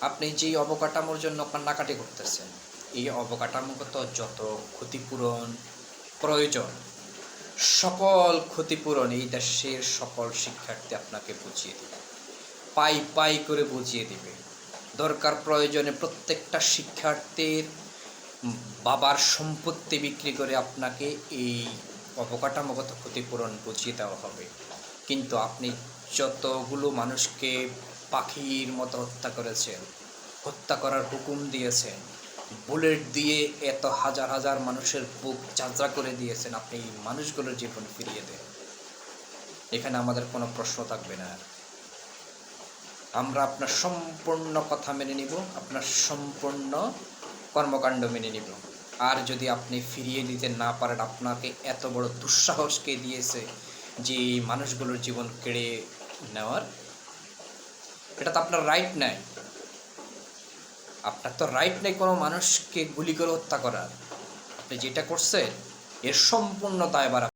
আপনি যেই অবকাঠামোর জন্য কান্নাকাটি করতেছেন, এই অবকাঠামোগত যত ক্ষতিপূরণ প্রয়োজন, সকল ক্ষতিপূরণ এই দেশের সকল শিক্ষার্থী আপনাকে বুঝিয়ে দেবে। পাই পাই করে বুঝিয়ে দিবে। দরকার প্রয়োজনে প্রত্যেকটা শিক্ষার্থীর বাবার সম্পত্তি বিক্রি করে আপনাকে এই অবকাঠামোগত ক্ষতিপূরণ বুঝিয়ে দেওয়া হবে। কিন্তু আপনি যতগুলো মানুষকে পাখির মতো হত্যা করেছেন হত্যা করার হুকুম দিয়েছেন বুলেট দিয়ে এত হাজার হাজার মানুষের বুক চাঁচড়া করে দিয়েছেন আপনি মানুষগুলোর জীবন ফিরিয়ে দেন। এখানে আমাদের কোনো প্রশ্ন থাকবে না। আমরা আপনার সম্পূর্ণ কথা মেনে নিব, আপনার সম্পূর্ণ কর্মকাণ্ড মেনে নিব। আর যদি আপনি ফিরিয়ে দিতে না পারেন, আপনাকে এত বড় দুঃসাহস কে দিয়েছে যে মানুষগুলোর জীবন কেড়ে নেওয়ার এটা তো আপনার রাইট নাই। আপনার তো রাইট নেই কোনো মানুষকে গুলি করে হত্যা করার। আপনি যেটা করছেন, এর সম্পূর্ণ দায়বার